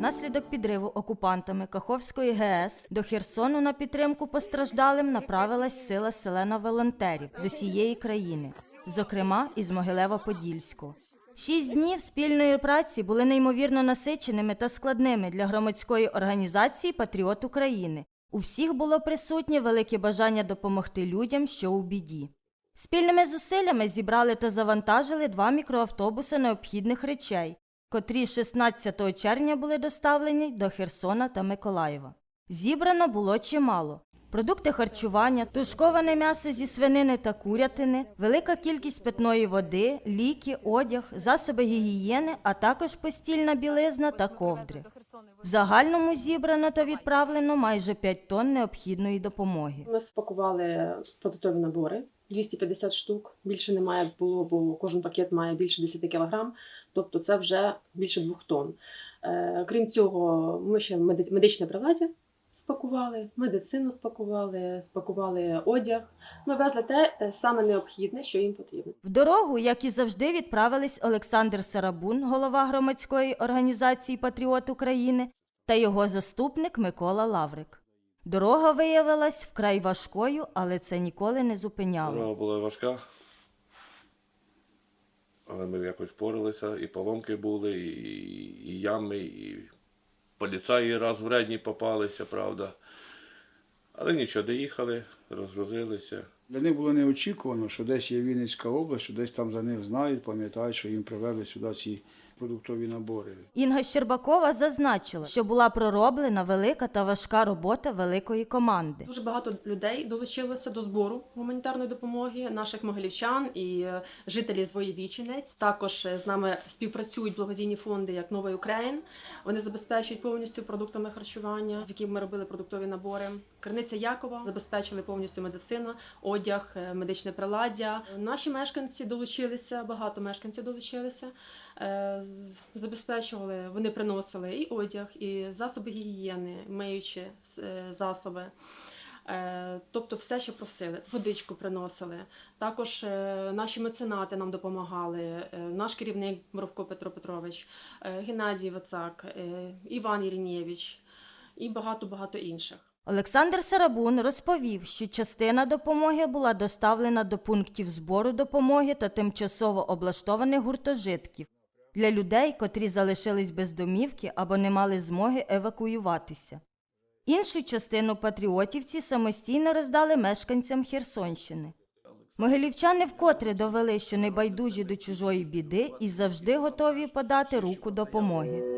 Наслідок підриву окупантами Каховської ГЕС до Херсону на підтримку постраждалим направилась сила селена волонтерів з усієї країни, зокрема із Могилева-Подільського. Шість днів спільної праці були неймовірно насиченими та складними для громадської організації Патріот України. У всіх було присутнє велике бажання допомогти людям, що у біді. Спільними зусиллями зібрали та завантажили два мікроавтобуси необхідних речей, котрі 16 червня були доставлені до Херсона та Миколаєва. Зібрано було чимало. Продукти харчування, тушковане м'ясо зі свинини та курятини, велика кількість питної води, ліки, одяг, засоби гігієни, а також постільна білизна та ковдри. В загальному зібрано та відправлено майже 5 тонн необхідної допомоги. Ми спакували продуктові набори 250 штук. Більше немає було, бо кожен пакет має більше 10 кг, тобто це вже більше 2 тонн. Е, крім цього, ми ще медичне приладдя спакували, медицину спакували, спакували одяг. Ми везли те е, саме необхідне, що їм потрібно. В дорогу, як і завжди, відправились Олександр Сарабун, голова громадської організації Патріот України, та його заступник Микола Лаврик. Дорога виявилась вкрай важкою, але це ніколи не зупиняло. Дорога була важка. Але ми якось впоралися, і поломки були, і, і ями, і поліцаї раз вредні попалися, правда. Але нічого, доїхали, розгрузилися. Для них було неочікувано, що десь є Вінницька область, що десь там за них знають, пам'ятають, що їм привезли сюди ці продуктові набори. Інга Щербакова зазначила, що була пророблена велика та важка робота великої команди. Дуже багато людей долучилося до збору гуманітарної допомоги, наших могилівчан і е, жителі з Також е, з нами співпрацюють благодійні фонди, як Новий Україн. Вони забезпечують повністю продуктами харчування, з якими ми робили продуктові набори. Криниця Якова забезпечили повністю медицину, одяг, е, медичне приладдя. Наші мешканці долучилися, багато мешканців долучилися. е, Забезпечували, вони приносили і одяг, і засоби гігієни, миючі е, засоби. Тобто все, що просили, водичку приносили. Також наші меценати нам допомагали. Наш керівник Боровко Петро Петрович, Геннадій Вацак, Іван Іринєвич і багато-багато інших. Олександр Сарабун розповів, що частина допомоги була доставлена до пунктів збору допомоги та тимчасово облаштованих гуртожитків для людей, котрі залишились без домівки або не мали змоги евакуюватися. Іншу частину патріотівці самостійно роздали мешканцям Херсонщини. Могилівчани вкотре довели, що не байдужі до чужої біди і завжди готові подати руку допомоги.